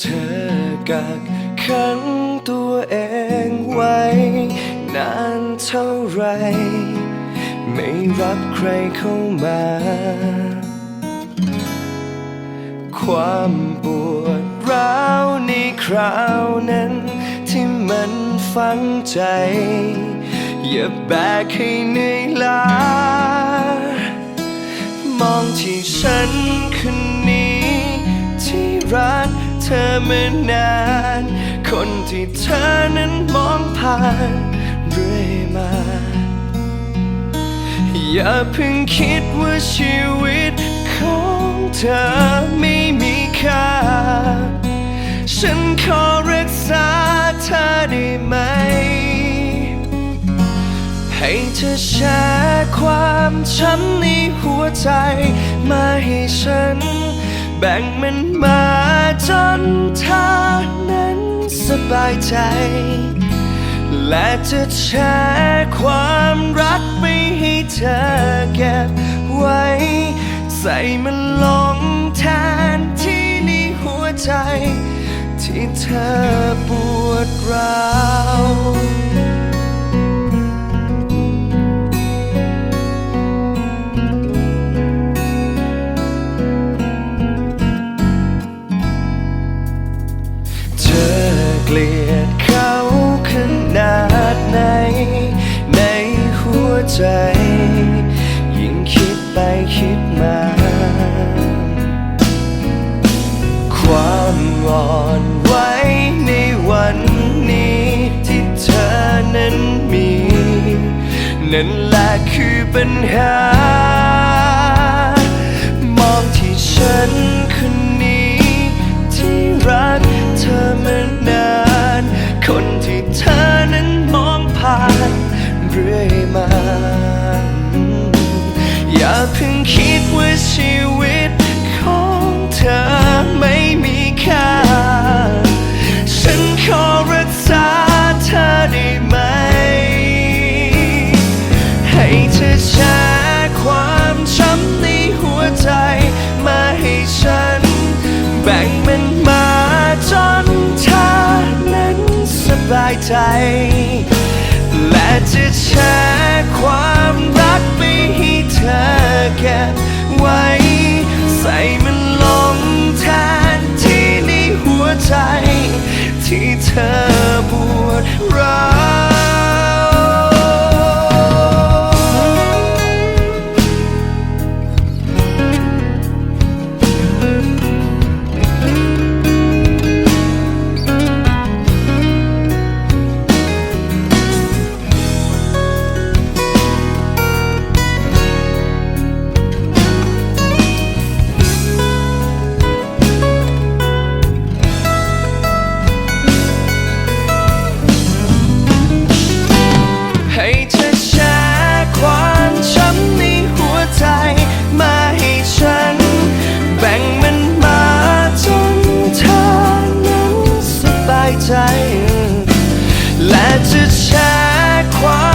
ธอกักขังตัวเองไว้ นานเท่าไร ไม่รับใครเข้ามา ความปวดร้าวในคราวนั้น ที่มันฝังใจ อย่าแบกให้เหนื่อยล้ามองที่ฉันคนนี้ที่รัก เธอมานาน คนที่เธอนั้นมองผ่านเรื่อยมา อย่าเพิ่งคิดว่าชีวิตของเธอไม่มีค่า ฉันขอรักษาเธอได้ไหม ให้เธอแชร์ความช้ำในหัวใจ มาให้ฉันแบ่งมันมา จนเธอนั้นสบายใจ และจะแชร์ความรักไปให้เธอเก็บไว้ ใส่มันลงแทนที่ในหัวใจ ที่เธอปวดร้าว นั่นแหละคือปัญหา มองที่ฉันคนนี้ที่รักเธอมานาน คนที่เธอนั้นมองผ่านเรื่อยมา อย่าเพิ่งคิดว่าชีวิตายใจ และจะแชร์ความรักไปให้เธอเก็บไว้ ใส่มันลงแทนที่ในหัวใจ ที่เธอปวดร้าายใจ และจะแชร์ความ